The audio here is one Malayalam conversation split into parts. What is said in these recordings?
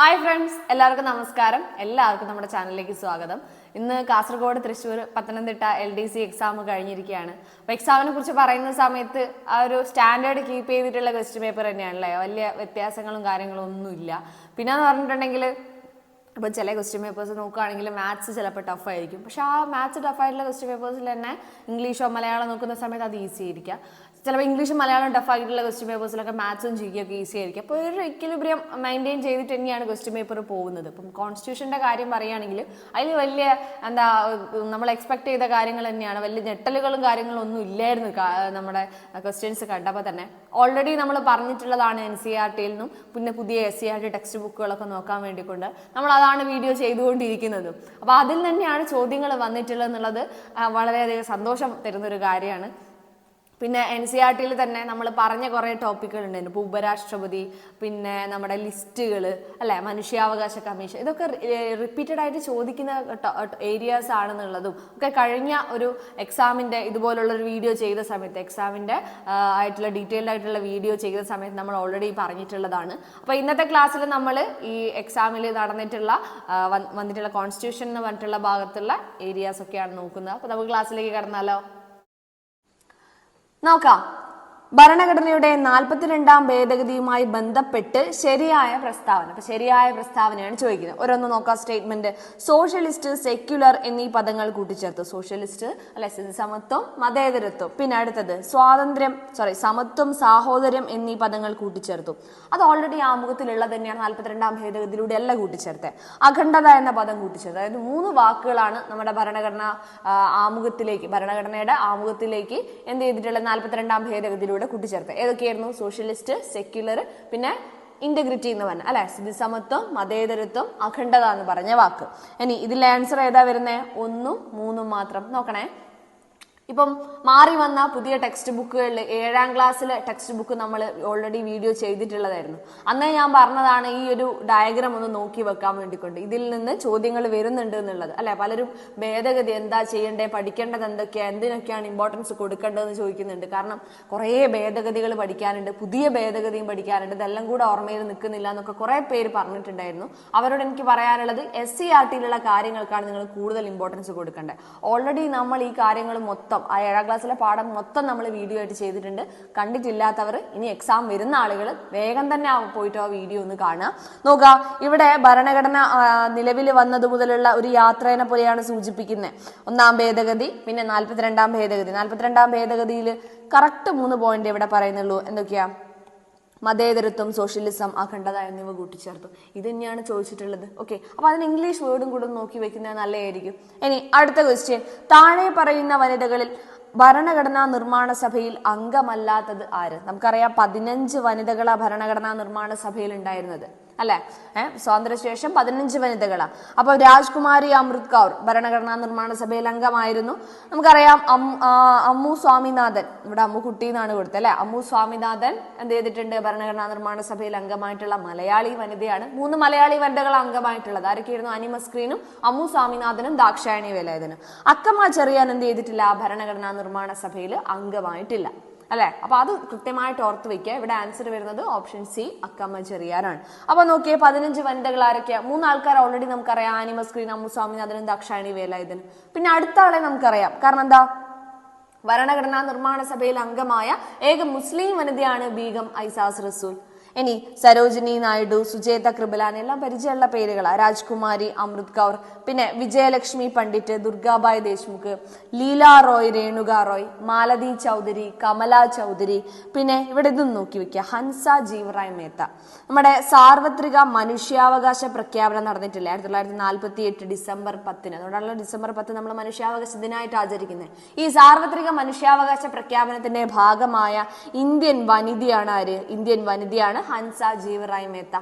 ഹായ് ഫ്രണ്ട്സ് എല്ലാവർക്കും നമസ്കാരം. എല്ലാവർക്കും നമ്മുടെ ചാനലിലേക്ക് സ്വാഗതം. ഇന്ന് Kasaragod Thrissur Pathanamthitta L D C exam കഴിഞ്ഞിരിക്കുകയാണ്. അപ്പോൾ എക്സാമിനെ കുറിച്ച് പറയുന്ന സമയത്ത് ആ ഒരു സ്റ്റാൻഡേർഡ് കീപ്പ് ചെയ്തിട്ടുള്ള ക്വസ്റ്റ്യൻ പേപ്പർ തന്നെയാണല്ലേ വലിയ വ്യത്യാസങ്ങളും കാര്യങ്ങളും ഒന്നുമില്ല. പിന്നെ എന്ന് പറഞ്ഞിട്ടുണ്ടെങ്കിൽ ഇപ്പോൾ ചില ക്വസ്റ്റ്യൻ പേപ്പേഴ്സ് നോക്കുകയാണെങ്കിൽ മാത്സ് ചിലപ്പോൾ ടഫായിരിക്കും പക്ഷേ ആ മാത്സ് ടഫായിട്ടുള്ള ക്വസ്റ്റ്യൻ പേപ്പേഴ്സിൽ തന്നെ ഇംഗ്ലീഷോ മലയാളം നോക്കുന്ന സമയത്ത് അത് ഈസി ആയിരിക്കാം. ചിലപ്പോൾ ഇംഗ്ലീഷും മലയാളം ടഫ് ആയിട്ടുള്ള ക്വസ്റ്റ്യൻ പേപ്പേഴ്സിലൊക്കെ മാത്സും ജിക്കൊക്കെ ഈസി ആയിരിക്കും. അപ്പോൾ ഒരു ഇക്വിലിബ്രിയം മെയിന്റെയിൻ ചെയ്തിട്ട് തന്നെയാണ് ക്വസ്റ്റ്യൻ പേപ്പർ പോകുന്നത്. ഇപ്പം കോൺസ്റ്റിറ്റ്യൂഷന്റെ കാര്യം പറയുകയാണെങ്കിൽ അതിൽ വലിയ എന്താ നമ്മൾ എക്സ്പെക്ട് ചെയ്ത കാര്യങ്ങൾ തന്നെയാണ്. വലിയ ഞെട്ടലുകളും കാര്യങ്ങളും ഒന്നും ഇല്ലായിരുന്നു നമ്മുടെ ക്വസ്റ്റ്യൻസ് കണ്ടപ്പോൾ തന്നെ ഓൾറെഡി നമ്മൾ പറഞ്ഞിട്ടുള്ളതാണ് എൻ സി ആർ ടിയിൽ നിന്നും പിന്നെ പുതിയ S C R T text ബുക്കുകളൊക്കെ നോക്കാൻ വേണ്ടിക്കൊണ്ട് നമ്മൾ അതാണ് വീഡിയോ ചെയ്തുകൊണ്ടിരിക്കുന്നത്. അപ്പോൾ അതിൽ തന്നെയാണ് ചോദ്യങ്ങൾ വന്നിട്ടുള്ളത് എന്നുള്ളത് വളരെയധികം സന്തോഷം തരുന്നൊരു കാര്യമാണ്. പിന്നെ എൻ സി ആർ ടിയിൽ തന്നെ നമ്മൾ പറഞ്ഞ കുറേ ടോപ്പിക്കുകൾ ഉണ്ടായിരുന്നു ഇപ്പോൾ ഉപരാഷ്ട്രപതി പിന്നെ നമ്മുടെ ലിസ്റ്റുകൾ അല്ലെ? മനുഷ്യാവകാശ കമ്മീഷൻ ഇതൊക്കെ റിപ്പീറ്റഡ് ആയിട്ട് ചോദിക്കുന്ന ഏരിയാസ് ആണെന്നുള്ളതും ഒക്കെ കഴിഞ്ഞ ഒരു എക്സാമിന്റെ ഇതുപോലുള്ള ഒരു വീഡിയോ ചെയ്ത സമയത്ത് എക്സാമിന്റെ ആയിട്ടുള്ള ഡീറ്റെയിൽഡ് ആയിട്ടുള്ള വീഡിയോ ചെയ്ത സമയത്ത് നമ്മൾ ഓൾറെഡി പറഞ്ഞിട്ടുള്ളതാണ്. അപ്പോൾ ഇന്നത്തെ ക്ലാസ്സിൽ നമ്മൾ ഈ എക്സാമിൽ നടന്നിട്ടുള്ള വന്നിട്ടുള്ള കോൺസ്റ്റിറ്റ്യൂഷൻ എന്ന് പറഞ്ഞിട്ടുള്ള ഭാഗത്തുള്ള ഏരിയാസ് ഒക്കെയാണ് നോക്കുന്നത്. അപ്പോൾ നമുക്ക് ക്ലാസ്സിലേക്ക് കടന്നാലോ? നോക്കാം ഭരണഘടനയുടെ നാൽപ്പത്തിരണ്ടാം ഭേദഗതിയുമായി ബന്ധപ്പെട്ട് ശരിയായ പ്രസ്താവന. അപ്പൊ ശരിയായ പ്രസ്താവനയാണ് ചോദിക്കുന്നത്. ഓരോന്ന് നോക്കാം. സ്റ്റേറ്റ്മെന്റ് സോഷ്യലിസ്റ്റ് സെക്യുലർ എന്നീ പദങ്ങൾ കൂട്ടിച്ചേർത്തു. സോഷ്യലിസ്റ്റ് അല്ലെ സമത്വം മതേതരത്വം. പിന്നെ അടുത്തത് സ്വാതന്ത്ര്യം സോറി സമത്വം സാഹോദര്യം എന്നീ പദങ്ങൾ കൂട്ടിച്ചേർത്തു. അത് ഓൾറെഡി ആമുഖത്തിലുള്ള തന്നെയാണ് നാൽപ്പത്തിരണ്ടാം ഭേദഗതിയിലൂടെ അല്ല കൂട്ടിച്ചേർത്തത് അഖണ്ഡത എന്ന പദം കൂട്ടിച്ചേർത്ത്. അതായത് മൂന്ന് വാക്കുകളാണ് നമ്മുടെ ഭരണഘടന ആമുഖത്തിലേക്ക് ഭരണഘടനയുടെ ആമുഖത്തിലേക്ക് എന്ത് ചെയ്തിട്ടുള്ളത്? നാൽപ്പത്തിരണ്ടാം ഭേദഗതിയിലൂടെ കൂട്ടിച്ചേർത്ത് ഏതൊക്കെയായിരുന്നു? സോഷ്യലിസ്റ്റ് സെക്യുലർ പിന്നെ ഇന്റഗ്രിറ്റി എന്ന് പറഞ്ഞ അല്ലെ? സ്ഥിതിസമത്വം മതേതരത്വം അഖണ്ഡത എന്ന് പറഞ്ഞ വാക്ക്. ഇനി ഇതിലെ ആൻസർ ഏതാ വരുന്നത് ഒന്നും മൂന്നും മാത്രം. നോക്കണേ. ഇപ്പം മാറി വന്ന പുതിയ ടെക്സ്റ്റ് ബുക്കുകളിൽ ഏഴാം ക്ലാസ്സിലെ ടെക്സ്റ്റ് ബുക്ക് നമ്മൾ ഓൾറെഡി വീഡിയോ ചെയ്തിട്ടുള്ളതായിരുന്നു. അന്നേ ഞാൻ പറഞ്ഞതാണ് ഈ ഒരു ഡയഗ്രാം ഒന്ന് നോക്കി വെക്കാൻ വേണ്ടിക്കൊണ്ട്. ഇതിൽ നിന്ന് ചോദ്യങ്ങൾ വരുന്നുണ്ട് എന്നുള്ളത്. അല്ലെ? പലരും ഭേദഗതി എന്താ ചെയ്യേണ്ടേ പഠിക്കേണ്ടത് എന്തൊക്കെയാ എന്തിനൊക്കെയാണ് ഇമ്പോർട്ടൻസ് കൊടുക്കേണ്ടതെന്ന് ചോദിക്കുന്നുണ്ട്. കാരണം കുറേ ഭേദഗതികൾ പഠിക്കാനുണ്ട് പുതിയ ഭേദഗതിയും പഠിക്കാനുണ്ട്. ഇതെല്ലാം കൂടെ ഓർമ്മയിൽ നിൽക്കുന്നില്ല എന്നൊക്കെ കുറേ പേര് പറഞ്ഞിട്ടുണ്ടായിരുന്നു. അവരോട് എനിക്ക് പറയാനുള്ളത് എസ് സി ആർ ടിയിലുള്ള കാര്യങ്ങൾക്കാണ് നിങ്ങൾ കൂടുതൽ ഇമ്പോർട്ടൻസ് കൊടുക്കേണ്ടത്. ഓൾറെഡി നമ്മൾ ഈ കാര്യങ്ങൾ മൊത്തം ആ ഏഴാം ക്ലാസ്സിലെ പാഠം മൊത്തം നമ്മൾ വീഡിയോ ആയിട്ട് ചെയ്തിട്ടുണ്ട്. കണ്ടിട്ടില്ലാത്തവർ ഇനി എക്സാം വരുന്ന ആളുകൾ വേഗം തന്നെ പോയിട്ട് ആ വീഡിയോ ഒന്ന് കാണുക. നോക്കുക ഇവിടെ ഭരണഘടന നിലവിൽ വന്നത് മുതലുള്ള ഒരു യാത്രേനെ പോലെയാണ് സൂചിപ്പിക്കുന്നത്. ഒന്നാം ഭേദഗതി പിന്നെ നാൽപ്പത്തിരണ്ടാം ഭേദഗതി. നാൽപ്പത്തിരണ്ടാം ഭേദഗതിയിൽ കറക്റ്റ് മൂന്ന് പോയിന്റ് ഇവിടെ പറയുന്നുള്ളൂ. എന്തൊക്കെയാ? മതേതരത്വം സോഷ്യലിസം അഖണ്ഡത എന്നിവ കൂട്ടിച്ചേർത്തു. ഇത് തന്നെയാണ് ചോദിച്ചിട്ടുള്ളത്. ഓക്കെ അപ്പൊ അതിന് ഇംഗ്ലീഷ് വേർഡും കൂടെ നോക്കി വെക്കുന്നത് നല്ലതായിരിക്കും. ഇനി അടുത്ത ക്വസ്റ്റ്യൻ താഴെ പറയുന്ന വനിതകളിൽ ഭരണഘടനാ നിർമ്മാണ സഭയിൽ അംഗമല്ലാത്തത് ആര്? നമുക്കറിയാം പതിനഞ്ച് വനിതകളാ ഭരണഘടനാ നിർമ്മാണ സഭയിൽ ഉണ്ടായിരുന്നത്. അല്ലെ? സ്വാതന്ത്ര്യശേഷം പതിനഞ്ച് വനിതകളാണ് അപ്പൊ രാജ്കുമാരി അമൃത് കൗർ ഭരണഘടനാ നിർമ്മാണ സഭയിൽ അംഗമായിരുന്നു. നമുക്കറിയാം അമ്മു സ്വാമിനാഥൻ. ഇവിടെ അമ്മു കുട്ടി എന്നാണ് കൊടുത്തത് അല്ലെ? അമ്മു സ്വാമിനാഥൻ എന്ത് ചെയ്തിട്ടുണ്ട്? ഭരണഘടനാ നിർമ്മാണ സഭയിൽ അംഗമായിട്ടുള്ള മലയാളി വനിതയാണ്. മൂന്ന് മലയാളി വനിതകൾ അംഗമായിട്ടുള്ളത്. ആരൊക്കെയായിരുന്നു? അനിമ സ്ക്രീനും അമ്മു സ്വാമിനാഥനും ദാക്ഷായണി വേലായുധനും. അക്കമ്മ ചെറിയാൻ എന്ത് ചെയ്തിട്ടില്ല? ഭരണഘടനാ നിർമ്മാണ സഭയിൽ അംഗമായിട്ടില്ല. അല്ലെ? അപ്പൊ അത് കൃത്യമായിട്ട് ഓർത്ത് വെക്കുക. ഇവിടെ ആൻസർ വരുന്നത് ഓപ്ഷൻ സി അക്കമ്മ ചെറിയാറാണ്. അപ്പൊ നോക്കിയേ പതിനഞ്ച് വനിതകൾ ആരൊക്കെയാ? മൂന്ന് ആൾക്കാർ ഓൾറെഡി നമുക്കറിയാം. ആനിമ സ്ക്രീൻ അമ്മു സ്വാമിനാഥനും ദക്ഷായണി വേലായുധൻ പിന്നെ അടുത്ത ആളെ നമുക്കറിയാം. കാരണം എന്താ? ഭരണഘടനാ നിർമ്മാണ സഭയിൽ അംഗമായ ഏക മുസ്ലിം വനിതയാണ് ബീഗം ഐസാസ് റസൂൽ. ഇനി സരോജിനി നായിഡു സുജേത കൃപലാൻ എല്ലാം പരിചയമുള്ള പേരുകളാണ് രാജ്കുമാരി അമൃത് കൗർ പിന്നെ വിജയലക്ഷ്മി പണ്ഡിറ്റ് ദുർഗാബായ് ദേശ്മുഖ് ലീല റോയ് രേണുക റോയ് മാലതി ചൗധരി കമല ചൗധരി പിന്നെ ഇവിടെ ഇതും നോക്കി വെക്കുക. ഹൻസ ജീവറായ് മേത്ത. നമ്മുടെ സാർവത്രിക മനുഷ്യാവകാശ പ്രഖ്യാപനം നടന്നിട്ടില്ല? ആയിരത്തി തൊള്ളായിരത്തി നാൽപ്പത്തി എട്ട് ഡിസംബർ പത്തിന്. അതുകൊണ്ടാണല്ലോ ഡിസംബർ പത്ത് നമ്മൾ മനുഷ്യാവകാശ ദിനമായിട്ട് ആചരിക്കുന്നത് ഈ സാർവത്രിക മനുഷ്യാവകാശ പ്രഖ്യാപനത്തിന്റെ ഭാഗമായ ഇന്ത്യൻ വനിതയാണ് ആര്? ഇന്ത്യൻ വനിതയാണ് ഹൻസ ജീവറായ് മേത്ത.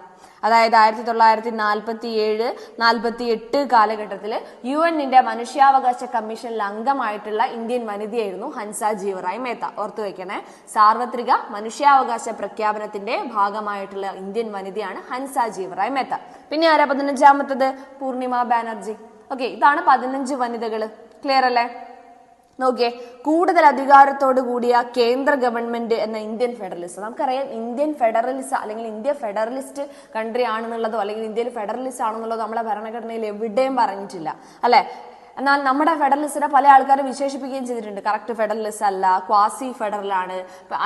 അതായത് ആയിരത്തി തൊള്ളായിരത്തി നാൽപ്പത്തി ഏഴ് നാൽപ്പത്തി എട്ട് കാലഘട്ടത്തിൽ യു എന്നിന്റെ മനുഷ്യാവകാശ കമ്മീഷനിൽ അംഗമായിട്ടുള്ള ഇന്ത്യൻ വനിതയായിരുന്നു ഹൻസ ജീവറായ് മേത്ത. ഓർത്തു വയ്ക്കണേ സാർവത്രിക മനുഷ്യാവകാശ പ്രഖ്യാപനത്തിന്റെ ഭാഗമായിട്ടുള്ള ഇന്ത്യൻ വനിതയാണ് ഹൻസ ജീവറായ് മേത്ത. പിന്നെ ആരാ പതിനഞ്ചാമത്തത്? പൂർണിമ ബാനർജി. ഓക്കെ ഇതാണ് പതിനഞ്ച് വനിതകൾ ക്ലിയർ അല്ലേ നോക്കിയേ കൂടുതൽ അധികാരത്തോട് കൂടിയ കേന്ദ്ര ഗവൺമെന്റ് എന്ന ഇന്ത്യൻ ഫെഡറലിസ്റ്റ് നമുക്കറിയാം ഇന്ത്യൻ ഫെഡറലിസ്റ്റ് അല്ലെങ്കിൽ ഇന്ത്യ ഫെഡറലിസ്റ്റ് കൺട്രി ആണെന്നുള്ളതോ അല്ലെങ്കിൽ ഇന്ത്യയിൽ ഫെഡറലിസ്റ്റ് ആണെന്നുള്ളതോ നമ്മളെ ഭരണഘടനയിൽ എവിടെയും പറഞ്ഞിട്ടില്ല. അല്ലെ? എന്നാൽ നമ്മുടെ ഫെഡറലിസ്റ്റിനെ പല ആൾക്കാരും വിശേഷിപ്പിക്കുകയും ചെയ്തിട്ടുണ്ട്. കറക്റ്റ് ഫെഡറലിസ്റ്റ് അല്ല ക്വാസി ഫെഡറൽ ആണ്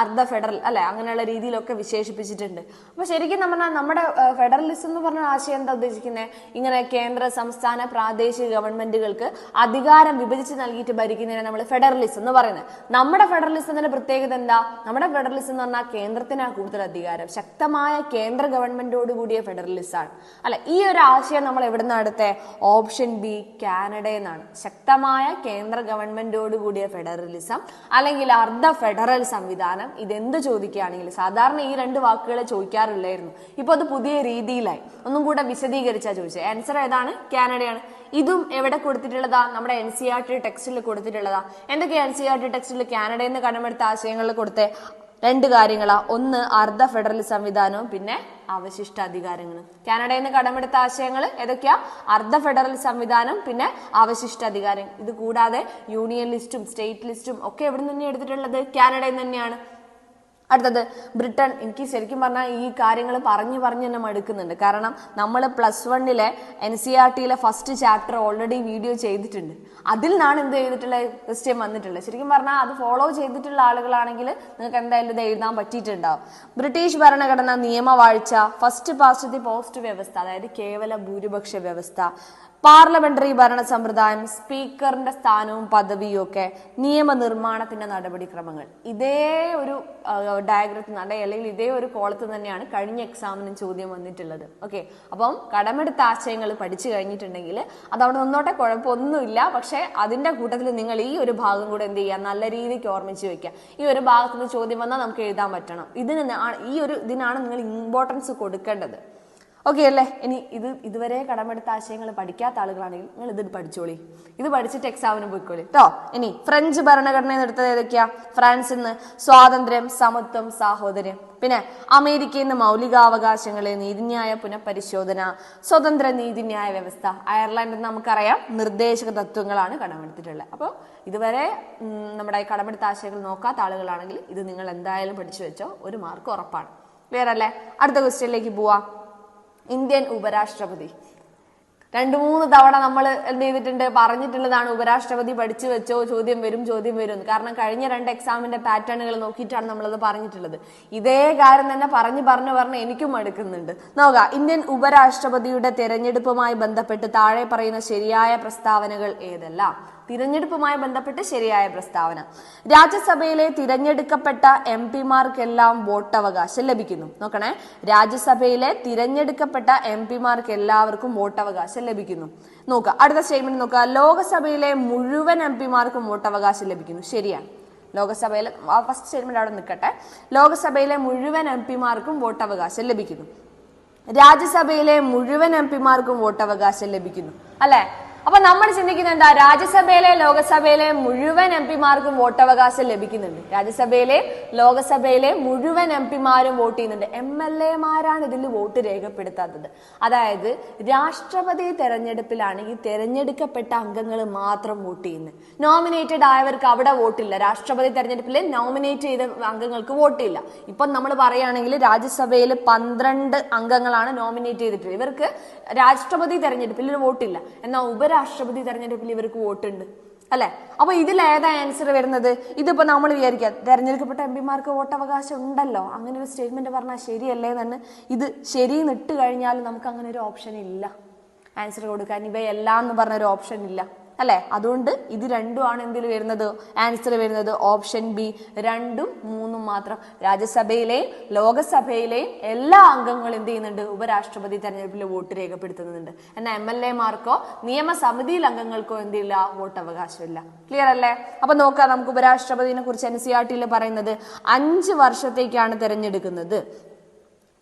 അർദ്ധ ഫെഡറൽ അല്ലെ അങ്ങനെയുള്ള രീതിയിലൊക്കെ വിശേഷിപ്പിച്ചിട്ടുണ്ട്. അപ്പൊ ശരിക്കും നമ്മൾ നമ്മുടെ ഫെഡറലിസം എന്ന് പറഞ്ഞ ആശയം എന്താ ഉദ്ദേശിക്കുന്നത് ഇങ്ങനെ കേന്ദ്ര സംസ്ഥാന പ്രാദേശിക ഗവൺമെന്റുകൾക്ക് അധികാരം വിഭജിച്ച് നൽകിയിട്ട് ഭരിക്കുന്നതിനെ നമ്മൾ ഫെഡറലിസം എന്ന് പറയുന്നത് നമ്മുടെ ഫെഡറലിസത്തിന്റെ പ്രത്യേകത എന്താ? നമ്മുടെ ഫെഡറലിസം എന്ന് പറഞ്ഞാൽ കേന്ദ്രത്തിനാണ് കൂടുതൽ അധികാരം. ശക്തമായ കേന്ദ്ര ഗവൺമെന്റോട് കൂടിയ ഫെഡറലിസ്റ്റ് ആണ്. അല്ല ഈ ഒരു ആശയം നമ്മൾ എവിടെ നിന്ന് ഓപ്ഷൻ ബി കാനഡ നിന്നാണ് ശക്തമായ കേന്ദ്ര ഗവൺമെന്റോട് കൂടിയ ഫെഡറലിസം അല്ലെങ്കിൽ അർദ്ധ ഫെഡറൽ സംവിധാനം ഇതെന്ത് ചോദിക്കുകയാണെങ്കിൽ സാധാരണ ഈ രണ്ട് വാക്കുകളെ ചോദിക്കാറില്ലായിരുന്നു. ഇപ്പൊ അത് പുതിയ രീതിയിലായി. ഒന്നും കൂടെ വിശദീകരിച്ചാൽ ചോദിച്ചത് ആൻസർ ഏതാണ്? കാനഡയാണ്. ഇതും എവിടെ കൊടുത്തിട്ടുള്ളതാ? നമ്മുടെ എൻ സി ആർ ടി ടെക്സ്റ്റിൽ കൊടുത്തിട്ടുള്ളതാ. എന്തൊക്കെ എൻ സി ആർ ടി ടെക്സ്റ്റിൽ കാനഡയിൽ നിന്ന് കടമെടുത്ത ആശയങ്ങളിൽ കൊടുത്തേ? രണ്ട് കാര്യങ്ങളാ. ഒന്ന് അർദ്ധ ഫെഡറൽ സംവിധാനവും പിന്നെ അവശിഷ്ട അധികാരങ്ങളും കാനഡയിൽ നിന്ന് കടമെടുത്ത ആശയങ്ങൾ ഏതൊക്കെയാ? അർദ്ധ ഫെഡറൽ സംവിധാനം പിന്നെ അവശിഷ്ട അധികാരം ഇത് കൂടാതെ യൂണിയൻ ലിസ്റ്റും സ്റ്റേറ്റ് ലിസ്റ്റും ഒക്കെ എവിടെ നിന്ന് തന്നെയാണ് എടുത്തിട്ടുള്ളത്? കാനഡയിൽ തന്നെയാണ്. അടുത്തത് ബ്രിട്ടൻ എനിക്ക് ശരിക്കും പറഞ്ഞാൽ ഈ കാര്യങ്ങൾ പറഞ്ഞു പറഞ്ഞ് തന്നെ മടുക്കുന്നുണ്ട്. കാരണം നമ്മൾ പ്ലസ് വണ്ണിലെ എൻ സി ആർ ടിയിലെ ഫസ്റ്റ് ചാപ്റ്റർ ഓൾറെഡി വീഡിയോ ചെയ്തിട്ടുണ്ട്. അതിൽ നിന്നാണ് എന്ത് ചെയ്തിട്ടുള്ള ക്വസ്റ്റ്യൻ വന്നിട്ടുള്ളത്. ശരിക്കും പറഞ്ഞാൽ അത് ഫോളോ ചെയ്തിട്ടുള്ള ആളുകളാണെങ്കിൽ നിങ്ങൾക്ക് എന്തായാലും ഇത് എഴുതാൻ പറ്റിയിട്ടുണ്ടാവും. ബ്രിട്ടീഷ് ഭരണഘടന നിയമവാഴ്ച ഫസ്റ്റ് പാസ്റ്റ് ദി പോസ്റ്റ് വ്യവസ്ഥ അതായത് കേവല ഭൂരിപക്ഷ വ്യവസ്ഥ പാർലമെന്ററി ഭരണ സമ്പ്രദായം സ്പീക്കറിന്റെ സ്ഥാനവും പദവിയും ഒക്കെ നിയമനിർമ്മാണത്തിന്റെ നടപടിക്രമങ്ങൾ. ഇതേ ഒരു ഡയഗ്രത്തിൽ നിന്നാണ് അല്ലെങ്കിൽ ഇതേ ഒരു കോളത്തിൽ തന്നെയാണ് കഴിഞ്ഞ എക്സാമിന് ചോദ്യം വന്നിട്ടുള്ളത്. ഓക്കെ അപ്പം കടമെടുത്ത ആശയങ്ങൾ പഠിച്ചു കഴിഞ്ഞിട്ടുണ്ടെങ്കിൽ അത് അവിടെ നിന്നോട്ടെ കുഴപ്പമൊന്നുമില്ല. പക്ഷെ അതിന്റെ കൂട്ടത്തിൽ നിങ്ങൾ ഈ ഒരു ഭാഗം കൂടെ എന്ത് ചെയ്യുക? നല്ല രീതിക്ക് ഓർമ്മിച്ച് വെക്കുക. ഈ ഒരു ഭാഗത്ത് നിന്ന് ചോദ്യം വന്നാൽ നമുക്ക് എഴുതാൻ പറ്റണം. ഇതിന് ഈ ഒരു ഇതിനാണ് നിങ്ങൾ ഇമ്പോർട്ടൻസ് കൊടുക്കേണ്ടത്. ഓക്കെ അല്ലേ? ഇനി ഇത് ഇതുവരെ കടമെടുത്ത ആശയങ്ങൾ പഠിക്കാത്ത ആളുകളാണെങ്കിൽ നിങ്ങൾ ഇത് പഠിച്ചോളി. ഇത് പഠിച്ചിട്ട് എക്സാമിന് പോയിക്കോളി. കേട്ടോ ഇനി ഫ്രഞ്ച് ഭരണഘടനയിൽ എടുത്തത് ഏതൊക്കെയാ? ഫ്രാൻസിൽ നിന്ന് സ്വാതന്ത്ര്യം സമത്വം സാഹോദര്യം. പിന്നെ അമേരിക്കയിൽ നിന്ന് മൗലികാവകാശങ്ങൾ നീതിന്യായ പുനഃപരിശോധന സ്വതന്ത്ര നീതിന്യായ വ്യവസ്ഥ. അയർലൻഡിൽ നിന്ന് നമുക്കറിയാം നിർദ്ദേശക തത്വങ്ങളാണ് കടമെടുത്തിട്ടുള്ളത്. അപ്പോൾ ഇതുവരെ നമ്മുടെ കടമെടുത്ത ആശയങ്ങൾ നോക്കാത്ത ആളുകളാണെങ്കിൽ ഇത് നിങ്ങൾ എന്തായാലും പഠിച്ചു വെച്ചോ. ഒരു മാർക്ക് ഉറപ്പാണ്. ക്ലിയർ അല്ലേ? അടുത്ത ക്വസ്റ്റ്യനിലേക്ക് പോവാം. ഇന്ത്യൻ ഉപരാഷ്ട്രപതി. രണ്ടു മൂന്ന് തവണ നമ്മൾ എന്ത് ചെയ്തിട്ടുണ്ട് പറഞ്ഞിട്ടുള്ളതാണ് ഉപരാഷ്ട്രപതി പഠിച്ചു വെച്ചോ ചോദ്യം വരും ചോദ്യം വരും. കാരണം കഴിഞ്ഞ രണ്ട് എക്സാമിന്റെ പാറ്റേണുകൾ നോക്കിയിട്ടാണ് നമ്മളത് പറഞ്ഞിട്ടുള്ളത്. ഇതേ കാര്യം തന്നെ പറഞ്ഞു പറഞ്ഞു പറഞ്ഞ് എനിക്കും മടുക്കുന്നുണ്ട് നോക്കാം ഇന്ത്യൻ ഉപരാഷ്ട്രപതിയുടെ തെരഞ്ഞെടുപ്പുമായി ബന്ധപ്പെട്ട് താഴെ പറയുന്ന ശരിയായ പ്രസ്താവനകൾ ഏതെല്ലാം? തിരഞ്ഞെടുപ്പുമായി ബന്ധപ്പെട്ട് ശരിയായ പ്രസ്താവന. രാജ്യസഭയിലെ തിരഞ്ഞെടുക്കപ്പെട്ട എം പിമാർക്കെല്ലാം വോട്ടവകാശം ലഭിക്കുന്നു. നോക്കണേ. രാജ്യസഭയിലെ തിരഞ്ഞെടുക്കപ്പെട്ട എം പിമാർക്ക് എല്ലാവർക്കും വോട്ടവകാശം ലഭിക്കുന്നു. നോക്കുക. അടുത്ത സ്റ്റേറ്റ്മെന്റ് നോക്കുക. ലോകസഭയിലെ മുഴുവൻ എം പിമാർക്കും വോട്ടവകാശം ലഭിക്കുന്നു. ശരിയാണ്. ലോകസഭയിലെ ഫസ്റ്റ് സ്റ്റേറ്റ്മെന്റ് അവിടെ നിൽക്കട്ടെ. ലോകസഭയിലെ മുഴുവൻ എം പിമാർക്കും വോട്ടവകാശം ലഭിക്കുന്നു. രാജ്യസഭയിലെ മുഴുവൻ എം പിമാർക്കും വോട്ടവകാശം ലഭിക്കുന്നു. അല്ലെ? അപ്പൊ നമ്മൾ ചിന്തിക്കുന്നത് എന്താ? രാജ്യസഭയിലെ ലോകസഭയിലെ മുഴുവൻ എം പിമാർക്കും വോട്ടവകാശം ലഭിക്കുന്നുണ്ട്. രാജ്യസഭയിലെ ലോകസഭയിലെ മുഴുവൻ എം പിമാരും വോട്ട് ചെയ്യുന്നുണ്ട്. എം എൽ എമാരാണ് ഇതിൽ വോട്ട് രേഖപ്പെടുത്താത്തത്. അതായത് രാഷ്ട്രപതി തെരഞ്ഞെടുപ്പിലാണ് ഈ തെരഞ്ഞെടുക്കപ്പെട്ട അംഗങ്ങൾ മാത്രം വോട്ട് ചെയ്യുന്നത്. നോമിനേറ്റഡ് ആയവർക്ക് അവിടെ വോട്ടില്ല. രാഷ്ട്രപതി തെരഞ്ഞെടുപ്പിൽ നോമിനേറ്റ് ചെയ്ത അംഗങ്ങൾക്ക് വോട്ട് ഇല്ല ഇപ്പം നമ്മൾ പറയുകയാണെങ്കിൽ രാജ്യസഭയിൽ പന്ത്രണ്ട് അംഗങ്ങളാണ് നോമിനേറ്റ് ചെയ്തിട്ടുള്ളത്. ഇവർക്ക് രാഷ്ട്രപതി തെരഞ്ഞെടുപ്പിൽ വോട്ടില്ല. എന്നാൽ ഉപരാഷ്ട്രപതി തെരഞ്ഞെടുപ്പിൽ ഇവർക്ക് വോട്ടുണ്ട് അല്ലെ? അപ്പൊ ഇതിൽ ഏതാ ആൻസർ വരുന്നത്? ഇതിപ്പോ നമ്മൾ വിചാരിക്കുക തെരഞ്ഞെടുക്കപ്പെട്ട എം പിമാർക്ക് വോട്ടവകാശം ഉണ്ടല്ലോ. അങ്ങനെ ഒരു സ്റ്റേറ്റ്മെന്റ് പറഞ്ഞാൽ ശരിയല്ലേ തന്നെ ഇത് ശരി നിട്ട് കഴിഞ്ഞാൽ നമുക്ക് അങ്ങനെ ഒരു ഓപ്ഷൻ ഇല്ല. ആൻസർ കൊടുക്കാൻ ഇവയെല്ലാം എന്ന് പറഞ്ഞ ഒരു ഓപ്ഷൻ ഇല്ല. അല്ലെ? അതുകൊണ്ട് ഇത് രണ്ടും ആണ് എന്തിൽ വരുന്നത്? ആൻസർ വരുന്നത് ഓപ്ഷൻ ബി രണ്ടും മൂന്നും മാത്രം. രാജ്യസഭയിലെയും ലോകസഭയിലെയും എല്ലാ അംഗങ്ങളും എന്ത് ചെയ്യുന്നുണ്ട്? ഉപരാഷ്ട്രപതി തെരഞ്ഞെടുപ്പിൽ വോട്ട് രേഖപ്പെടുത്തുന്നുണ്ട്. എന്നാൽ എം എൽ എമാർക്കോ നിയമസമിതിയിൽ അംഗങ്ങൾക്കോ എന്തില്ല? വോട്ട് അവകാശമില്ല ക്ലിയർ അല്ലേ? അപ്പൊ നോക്കാം നമുക്ക് ഉപരാഷ്ട്രപതിനെ കുറിച്ച് എൻ സി ആർ ടിയിൽ പറയുന്നത് അഞ്ച് വർഷത്തേക്കാണ് തെരഞ്ഞെടുക്കുന്നത്.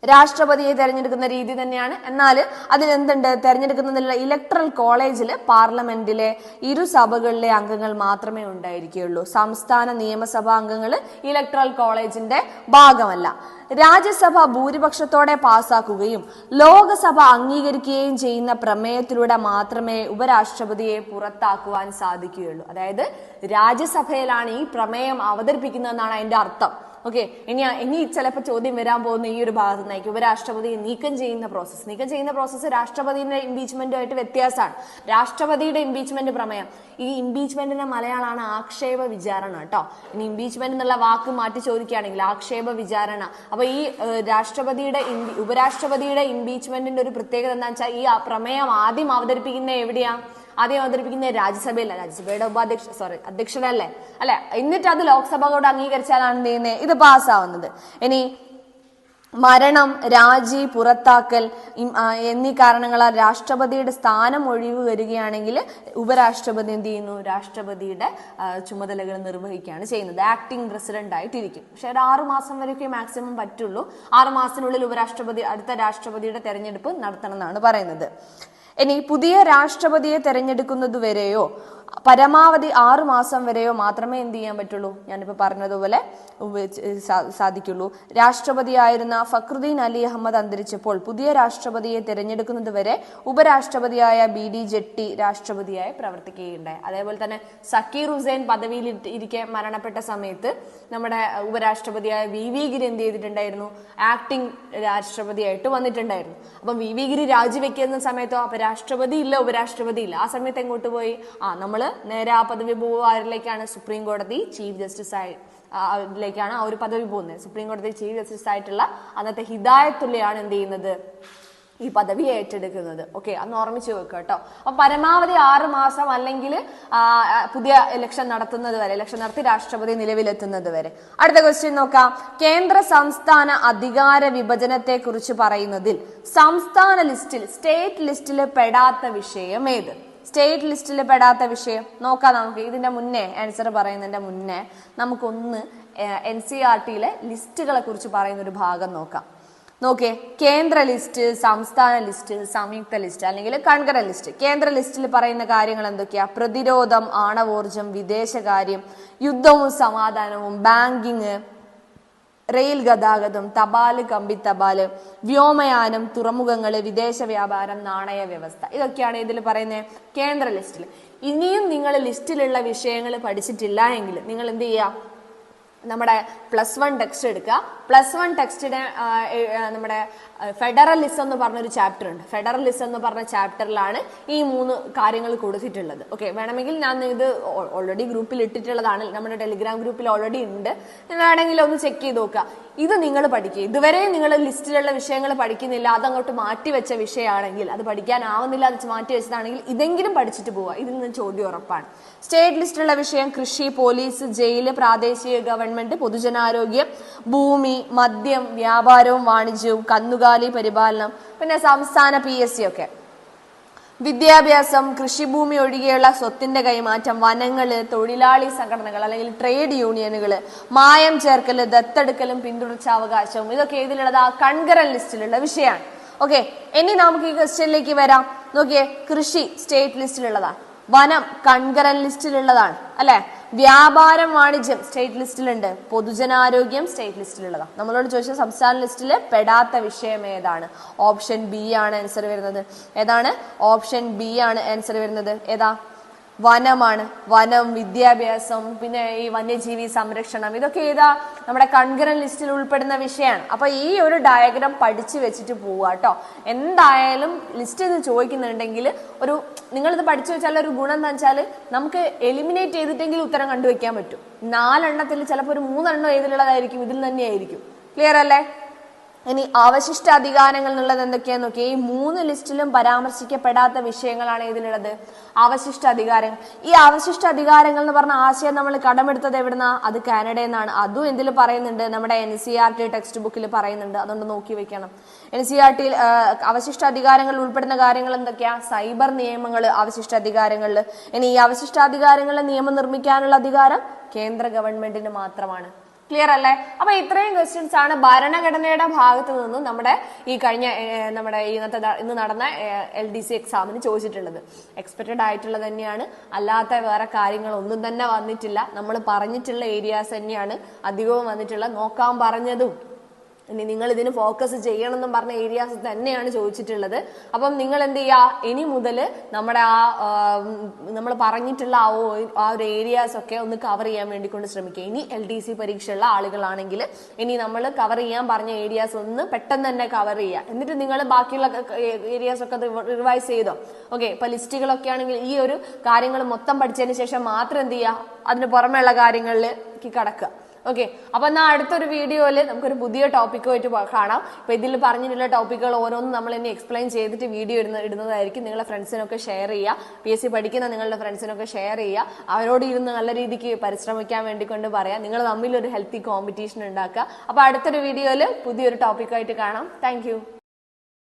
രാഷ്ട്രപതിയെ തെരഞ്ഞെടുക്കുന്ന രീതി തന്നെയാണ്. എന്നാൽ അതിലെന്തുണ്ട്? തെരഞ്ഞെടുക്കുന്നതിലുള്ള ഇലക്ട്രൽ കോളേജിൽ പാർലമെന്റിലെ ഇരു സഭകളിലെ അംഗങ്ങൾ മാത്രമേ ഉണ്ടായിരിക്കുകയുള്ളൂ. സംസ്ഥാന നിയമസഭാ അംഗങ്ങൾ ഇലക്ട്രൽ കോളേജിന്റെ ഭാഗമല്ല. രാജ്യസഭ ഭൂരിപക്ഷത്തോടെ പാസാക്കുകയും ലോകസഭ അംഗീകരിക്കുകയും ചെയ്യുന്ന പ്രമേയത്തിലൂടെ മാത്രമേ ഉപരാഷ്ട്രപതിയെ പുറത്താക്കുവാൻ സാധിക്കുകയുള്ളൂ. അതായത് രാജ്യസഭയിലാണ് ഈ പ്രമേയം അവതരിപ്പിക്കുന്നതെന്നാണ് അതിന്റെ അർത്ഥം. ഓക്കെ ഇനി ഇനി ചിലപ്പോൾ ചോദ്യം വരാൻ പോകുന്ന ഈ ഒരു ഭാഗത്ത് നിന്നായിരിക്കും. ഉപരാഷ്ട്രപതി നീക്കം ചെയ്യുന്ന പ്രോസസ്സ് നീക്കം ചെയ്യുന്ന പ്രോസസ്സ് രാഷ്ട്രപതിയുടെ ഇംപീച്ച്മെന്റുമായിട്ട് വ്യത്യാസമാണ്. രാഷ്ട്രപതിയുടെ ഇംപീച്ച്മെന്റ് പ്രമേയം. ഈ ഇംപീച്ച്മെന്റിന്റെ മലയാളമാണ് ആക്ഷേപ വിചാരണ കേട്ടോ. ഇനി ഇംപീച്ച്മെന്റ് എന്നുള്ള വാക്ക് മാറ്റി ചോദിക്കുകയാണെങ്കിൽ ആക്ഷേപ വിചാരണ. അപ്പൊ ഈ രാഷ്ട്രപതിയുടെ ഉപരാഷ്ട്രപതിയുടെ ഇംപീച്ച്മെന്റിന്റെ ഒരു പ്രത്യേകത എന്താ വെച്ചാൽ ഈ പ്രമേയം ആദ്യം അവതരിപ്പിക്കുന്ന എവിടെയാ? ആദ്യം അവതരിപ്പിക്കുന്നത് രാജ്യസഭയിലെ രാജ്യസഭയുടെ ഉപാധ്യക്ഷ സോറി അധ്യക്ഷനല്ലേ? അല്ലെ? എന്നിട്ട് അത് ലോക്സഭ കൂടെ അംഗീകരിച്ചാലാണ് എന്ത് ചെയ്യുന്നത് ഇത് പാസ്സാവുന്നത്. ഇനി മരണം രാജി പുറത്താക്കൽ എന്നീ കാരണങ്ങളാൽ രാഷ്ട്രപതിയുടെ സ്ഥാനം ഒഴിവ് വരികയാണെങ്കിൽ ഉപരാഷ്ട്രപതി എന്ത് ചെയ്യുന്നു? രാഷ്ട്രപതിയുടെ ചുമതലകൾ നിർവഹിക്കുകയാണ് ചെയ്യുന്നത്. ആക്ടിംഗ് പ്രസിഡന്റ് ആയിട്ടിരിക്കും. പക്ഷെ ഒരു ആറു മാസം വരെയൊക്കെ മാക്സിമം പറ്റുള്ളൂ. ആറു മാസത്തിനുള്ളിൽ ഉപരാഷ്ട്രപതി അടുത്ത രാഷ്ട്രപതിയുടെ തെരഞ്ഞെടുപ്പ് നടത്തണം എന്നാണ് പറയുന്നത്. ഇനി പുതിയ രാഷ്ട്രപതിയെ തെരഞ്ഞെടുക്കുന്നത് വരെയോ പരമാവധി ആറു മാസം വരെയോ മാത്രമേ എന്ത് ചെയ്യാൻ പറ്റുള്ളൂ? ഞാനിപ്പോൾ പറഞ്ഞതുപോലെ സാധിക്കുള്ളൂ. രാഷ്ട്രപതിയായിരുന്ന ഫക്രുദ്ദീൻ അലി അഹമ്മദ് അന്തരിച്ചപ്പോൾ പുതിയ രാഷ്ട്രപതിയെ തിരഞ്ഞെടുക്കുന്നതുവരെ ഉപരാഷ്ട്രപതിയായ ബി ഡി ജെട്ടി രാഷ്ട്രപതിയായി പ്രവർത്തിക്കുകയുണ്ടായി. അതേപോലെ തന്നെ സക്കീർ ഹുസൈൻ പദവിയിൽ ഇരിക്കെ മരണപ്പെട്ട സമയത്ത് നമ്മുടെ ഉപരാഷ്ട്രപതിയായ വി വി ഗിരി എന്ത് ചെയ്തിട്ടുണ്ടായിരുന്നു? ആക്ടിംഗ് രാഷ്ട്രപതിയായിട്ട് വന്നിട്ടുണ്ടായിരുന്നു. അപ്പം വി വി ഗിരി രാജിവെക്കുന്ന സമയത്തോ അപ്പൊ രാഷ്ട്രപതി ഇല്ല ഉപരാഷ്ട്രപതി ഇല്ല. ആ സമയത്ത് എങ്ങോട്ട് പോയി? ആ നമ്മൾ നേരെ ആ പദവി പോകുക ആരിലേക്കാണ് സുപ്രീം കോടതി ചീഫ് ജസ്റ്റിസ് ആയി അതിലേക്കാണ് ആ ഒരു പദവി പോകുന്നത്. സുപ്രീം കോടതി ചീഫ് ജസ്റ്റിസ് ആയിട്ടുള്ള അന്നത്തെ ഹിദായത്തുള്ളയാണ് എന്ത് ചെയ്യുന്നത്? ഈ പദവി ഏറ്റെടുക്കുന്നത്. ഓക്കെ അന്ന് ഓർമ്മിച്ച് വെക്കുക കേട്ടോ. അപ്പൊ പരമാവധി ആറ് മാസം അല്ലെങ്കിൽ പുതിയ ഇലക്ഷൻ നടത്തുന്നത് വരെ ഇലക്ഷൻ നടത്തി രാഷ്ട്രപതി നിലവിലെത്തുന്നത് വരെ. അടുത്ത ക്വസ്റ്റ്യൻ നോക്കാം. കേന്ദ്ര സംസ്ഥാന അധികാര വിഭജനത്തെ കുറിച്ച് പറയുന്നതിൽ സംസ്ഥാന ലിസ്റ്റിൽ സ്റ്റേറ്റ് ലിസ്റ്റിൽ പെടാത്ത വിഷയം ഏത്? സ്റ്റേറ്റ് ലിസ്റ്റിൽ പെടാത്ത വിഷയം. നോക്കാം നമുക്ക്. ഇതിന്റെ മുന്നേ ആൻസർ പറയുന്നതിന്റെ മുന്നേ നമുക്കൊന്ന് എൻ സി ആർ ടിയിലെ ലിസ്റ്റുകളെ കുറിച്ച് പറയുന്ന ഒരു ഭാഗം നോക്കാം. നോക്കിയേ കേന്ദ്ര ലിസ്റ്റ് സംസ്ഥാന ലിസ്റ്റ് സംയുക്ത ലിസ്റ്റ് അല്ലെങ്കിൽ കൺകര ലിസ്റ്റ്. കേന്ദ്ര ലിസ്റ്റിൽ പറയുന്ന കാര്യങ്ങൾ എന്തൊക്കെയാ? പ്രതിരോധം ആണവോർജം വിദേശകാര്യം യുദ്ധവും സമാധാനവും ബാങ്കിങ് റെയിൽ ഗതാഗതം തപാൽ കമ്പി തപാൽ വ്യോമയാനം തുറമുഖങ്ങൾ വിദേശ വ്യാപാരം നാണയ വ്യവസ്ഥ. ഇതൊക്കെയാണ് ഇതിൽ പറയുന്നത് കേന്ദ്ര ലിസ്റ്റിൽ ഇനിയും നിങ്ങൾ ലിസ്റ്റിലുള്ള വിഷയങ്ങൾ പഠിച്ചിട്ടില്ല എങ്കിൽ നിങ്ങൾ എന്ത് ചെയ്യുക? നമ്മുടെ പ്ലസ് വൺ ടെക്സ്റ്റ് എടുക്കുക. പ്ലസ് വൺ ടെക്സ്റ്റിന് നമ്മുടെ ഫെഡറലിസം എന്ന് പറഞ്ഞൊരു ചാപ്റ്റർ ഉണ്ട്. ഫെഡറലിസം എന്ന് പറഞ്ഞ ചാപ്റ്ററിലാണ് ഈ മൂന്ന് കാര്യങ്ങൾ കൊടുത്തിട്ടുള്ളത്. ഓക്കെ വേണമെങ്കിൽ ഞാൻ ഇത് ഓൾറെഡി ഗ്രൂപ്പിൽ ഇട്ടിട്ടുള്ളതാണ്. നമ്മുടെ ടെലിഗ്രാം ഗ്രൂപ്പിൽ ഓൾറെഡി ഉണ്ട്. വേണമെങ്കിൽ ഒന്ന് ചെക്ക് ചെയ്ത് നോക്കുക. ഇത് നിങ്ങൾ പഠിക്കുക. ഇതുവരെ നിങ്ങൾ ലിസ്റ്റിലുള്ള വിഷയങ്ങൾ പഠിക്കുന്നില്ല. അതങ്ങോട്ട് മാറ്റി വെച്ച വിഷയമാണെങ്കിൽ അത് പഠിക്കാനാവുന്നില്ല അത് മാറ്റി വെച്ചതാണെങ്കിൽ ഇതെങ്കിലും പഠിച്ചിട്ട് പോവുക. ഇതിൽ നിന്ന് ചോദ്യം ഉറപ്പാണ്. സ്റ്റേറ്റ് ലിസ്റ്റിലുള്ള വിഷയം കൃഷി പോലീസ് ജയിൽ പ്രാദേശിക ഗവൺമെന്റ് പൊതുജനാരോഗ്യം ഭൂമി മദ്യം വ്യാപാരവും വാണിജ്യവും കന്നുകാലി പരിപാലനം പിന്നെ സംസ്ഥാന പി എസ് സി ഒക്കെ. വിദ്യാഭ്യാസം കൃഷിഭൂമി ഒഴികെയുള്ള സ്വത്തിന്റെ കൈമാറ്റം വനങ്ങൾ തൊഴിലാളി സംഘടനകൾ അല്ലെങ്കിൽ ട്രേഡ് യൂണിയനുകൾ മായം ചേർക്കൽ ദത്തെടുക്കലും പിന്തുടർച്ചാവകാശവും ഇതൊക്കെ ഏതിലുള്ളത് ആ കൺകറൻ ലിസ്റ്റിലുള്ള വിഷയമാണ്. ഓക്കെ ഇനി നമുക്ക് ഈ ക്വസ്റ്റ്യനിലേക്ക് വരാം. നോക്കിയേ കൃഷി സ്റ്റേറ്റ് ലിസ്റ്റിലുള്ളതാ വനം കൺകറൻ ലിസ്റ്റിലുള്ളതാണ് അല്ലെ? വ്യാപാരം വാണിജ്യം സ്റ്റേറ്റ് ലിസ്റ്റിലുണ്ട്. പൊതുജനാരോഗ്യം സ്റ്റേറ്റ് ലിസ്റ്റിലുള്ളതാണ്. നമ്മളോട് ചോദിച്ച സംസ്ഥാന ലിസ്റ്റിൽ പെടാത്ത വിഷയം ഏതാണ്? ഓപ്ഷൻ ബി ആണ് ആൻസർ വരുന്നത്. ഏതാണ്? ഓപ്ഷൻ ബി ആണ് ആൻസർ വരുന്നത്. ഏതാ? വനമാണ്. വനം വിദ്യാഭ്യാസം പിന്നെ ഈ വന്യജീവി സംരക്ഷണം. ഇതൊക്കെ ഏതാ നമ്മുടെ കൺഗ്രൻ ലിസ്റ്റിൽ ഉൾപ്പെടുന്ന വിഷയമാണ് അപ്പൊ ഈ ഒരു ഡയഗ്രാം പഠിച്ചു വെച്ചിട്ട് പോവുക കേട്ടോ എന്തായാലും ലിസ്റ്റ് ഇത് ചോദിക്കുന്നുണ്ടെങ്കിൽ ഒരു നിങ്ങളിത് പഠിച്ചു വെച്ചാൽ ഒരു ഗുണം എന്ന് വെച്ചാൽ നമുക്ക് എലിമിനേറ്റ് ചെയ്തിട്ടെങ്കിൽ ഉത്തരം കണ്ടുവെക്കാൻ പറ്റും. നാലെണ്ണത്തിൽ ചിലപ്പോൾ ഒരു മൂന്നെണ്ണം ഏതിലുള്ളതായിരിക്കും ഇതിൽ തന്നെയായിരിക്കും. ക്ലിയർ അല്ലേ? ഇനി അവശിഷ്ട അധികാരങ്ങൾ എന്നുള്ളത് എന്തൊക്കെയാന്ന് നോക്കിയാൽ ഈ മൂന്ന് ലിസ്റ്റിലും പരാമർശിക്കപ്പെടാത്ത വിഷയങ്ങളാണ് ഇതിലുള്ളത്. അവശിഷ്ട അധികാരങ്ങൾ ഈ അവശിഷ്ട അധികാരങ്ങൾ എന്ന് പറഞ്ഞ ആശയം നമ്മൾ കടമെടുത്തത് എവിടുന്നാ? അത് കാനഡയിൽ നിന്നാണ് അതും എന്തിൽ പറയുന്നുണ്ട്. നമ്മുടെ N C R T text ബുക്കിൽ പറയുന്നുണ്ട്. അതുകൊണ്ട് നോക്കി വെക്കണം. എൻ സി ആർ ടിയിൽ അവശിഷ്ട അധികാരങ്ങൾ ഉൾപ്പെടുന്ന കാര്യങ്ങൾ എന്തൊക്കെയാ? സൈബർ നിയമങ്ങൾ അവശിഷ്ട അധികാരങ്ങളിൽ ഇനി ഈ അവശിഷ്ടാധികാരങ്ങളെ നിയമം നിർമ്മിക്കാനുള്ള അധികാരം കേന്ദ്ര ഗവൺമെന്റിന് മാത്രമാണ്. ക്ലിയർ അല്ലേ? അപ്പൊ ഇത്രയും ക്വസ്റ്റ്യൻസ് ആണ് ഭരണഘടനയുടെ ഭാഗത്ത് നിന്നും നമ്മുടെ ഈ കഴിഞ്ഞ നമ്മുടെ ഇന്നത്തെ ഇന്ന് നടന്ന എൽ ഡി സി എക്സാമിന് ചോദിച്ചിട്ടുള്ളത്. എക്സ്പെക്റ്റഡ് ആയിട്ടുള്ളത് തന്നെയാണ്. അല്ലാത്ത വേറെ കാര്യങ്ങളൊന്നും തന്നെ വന്നിട്ടില്ല. നമ്മൾ പറഞ്ഞിട്ടുള്ള ഏരിയാസ് തന്നെയാണ് അധികവും വന്നിട്ടുള്ള നോക്കാൻ പറഞ്ഞതും. ഇനി നിങ്ങൾ ഇതിന് ഫോക്കസ് ചെയ്യണം എന്നും പറഞ്ഞ ഏരിയാസ് തന്നെയാണ് ചോദിച്ചിട്ടുള്ളത്. അപ്പം നിങ്ങൾ എന്ത് ചെയ്യുക ഇനി മുതൽ നമ്മുടെ ആ നമ്മൾ പറഞ്ഞിട്ടുള്ള ആ ആ ഒരു ഏരിയാസ് ഒക്കെ ഒന്ന് കവർ ചെയ്യാൻ വേണ്ടി കൊണ്ട് ശ്രമിക്കുക. ഇനി എൽ ഡി സി പരീക്ഷയുള്ള ആളുകളാണെങ്കിൽ ഇനി നമ്മൾ കവർ ചെയ്യാൻ പറഞ്ഞ ഏരിയാസ് ഒന്ന് പെട്ടെന്ന് തന്നെ കവർ ചെയ്യുക. എന്നിട്ട് നിങ്ങൾ ബാക്കിയുള്ള ഏരിയാസ് ഒക്കെ റിവൈസ് ചെയ്തോ. ഓക്കെ ഇപ്പൊ ലിസ്റ്റുകളൊക്കെ ആണെങ്കിൽ ഈ ഒരു കാര്യങ്ങൾ മൊത്തം പഠിച്ചതിന് ശേഷം മാത്രം എന്ത് ചെയ്യുക അതിന് പുറമെയുള്ള കാര്യങ്ങളിലേക്ക് കടക്കുക. ഓക്കെ അപ്പൊ എന്നാൽ അടുത്തൊരു വീഡിയോയിൽ നമുക്കൊരു പുതിയ ടോപ്പിക്കുമായിട്ട് കാണാം. ഇപ്പൊ ഇതിൽ പറഞ്ഞിട്ടുള്ള ടോപ്പിക്കുകൾ ഓരോന്നും നമ്മൾ ഇനി എക്സ്പ്ലെയിൻ ചെയ്തിട്ട് വീഡിയോ ഇടുന്ന ഇടുന്നതായിരിക്കും. നിങ്ങളുടെ ഫ്രണ്ട്സിനൊക്കെ ഷെയർ ചെയ്യുക. പി എസ് സി പഠിക്കുന്ന നിങ്ങളുടെ ഫ്രണ്ട്സിനൊക്കെ ഷെയർ ചെയ്യുക. അവരോട് ഇരുന്ന് നല്ല രീതിക്ക് പരിശ്രമിക്കാൻ വേണ്ടി കൊണ്ട് പറയാം. നിങ്ങൾ തമ്മിൽ ഒരു ഹെൽത്തി കോമ്പറ്റീഷൻ ഉണ്ടാക്കുക. അപ്പൊ അടുത്തൊരു വീഡിയോയിൽ പുതിയൊരു ടോപ്പിക്കായിട്ട് കാണാം. താങ്ക്